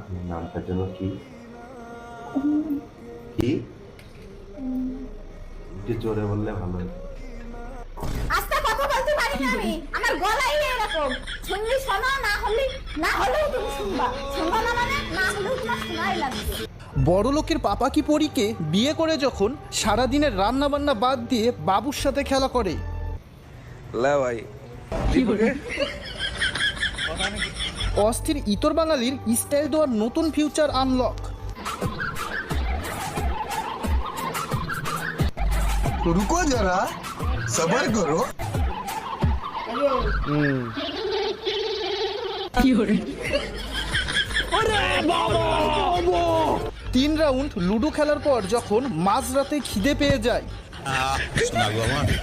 আপনার নামটা যেন কি? কি? একটু জোরে বললে ভালো। আস্তে কথা বলতে পারি না আমি। আমার গলাই এরকম। শুনলি শোনো না হলে না হলেও তুমি শুনবা। শুনবা না মানে না হলেও তোমার শোনাই লাগবে। বড়লোকের পাপা কি পরীকে বিয়ে করে যখন সারাদিনের রান্না বান্না বাদ দিয়ে বাবুর সাথে খেলা করে। লা ভাই। অস্থির ইতর বাঙালির স্টাইল দেওয়ার নতুন ফিউচার আনলক রুকো যারা সবার করো তিন রাউন্ড লুডো খেলার পর যখন মাঝরাতে খিদে পেয়ে যায়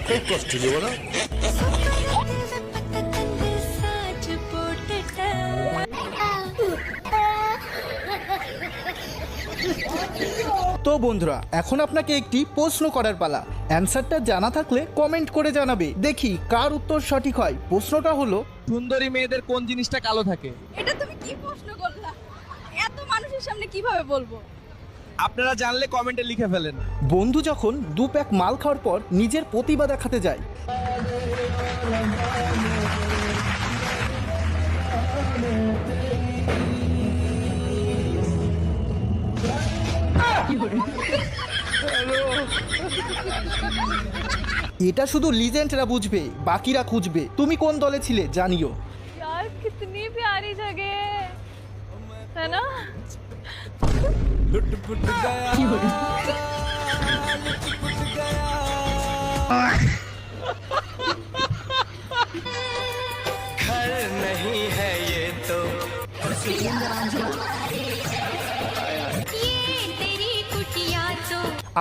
খুব কষ্ট তো বন্ধুরা এখন আপনাকে একটি প্রশ্ন করার পালা। অ্যান্সারটা জানা থাকলে কমেন্ট করে জানাবে। দেখি কার উত্তর সঠিক হয়। প্রশ্নটা হলো সুন্দরী মেয়েদের কোন জিনিসটা কালো থাকে? এটা তুমি কি প্রশ্ন করলা? এত মানুষের সামনে কীভাবে বলব? আপনারা জানলে কমেন্টে লিখে ফেলেন। বন্ধু যখন দু প্যাক মাল খাওয়ার পর নিজের প্রতিভা দেখাতে যায়। এটা শুধু লিজেন্ডরা বুঝবে বাকিরা খুঁজবে তুমি কোন দলে ছিলে জানিও यार कितनी प्यारी जगह है है ना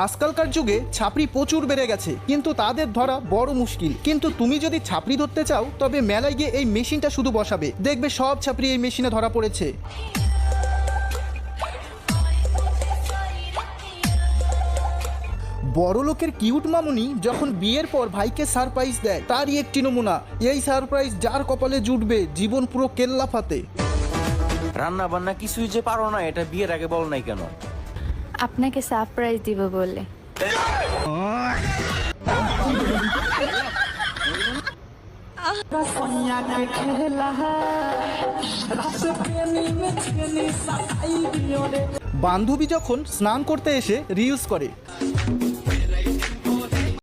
আজকালকার যুগে ছাপড়ি প্রচুর বেড়ে গেছে, কিন্তু তাদের ধরা বড় মুশকিল। কিন্তু তুমি যদি ছাপড়ি ধরতে চাও, তবে মেলায় গিয়ে এই মেশিনটা শুধু বসাবে। দেখবে সব ছাপড়ি এই মেশিনে ধরা পড়েছে। বড় লোকের কিউট মামুনি যখন বিয়ের পর ভাইকে সারপ্রাইজ দেয়, তারই একটি নমুনা। এই সারপ্রাইজ যার কপালে জুটবে জীবন পুরো কেল্লাফাতে। রান্না বান্না কিছুই যে পারো না, এটা বিয়ের আগে বল নাই কেন? আপনাকে সারপ্রাইজ দিব বলে। বান্ধবী যখন স্নান করতে এসে রিউজ করে।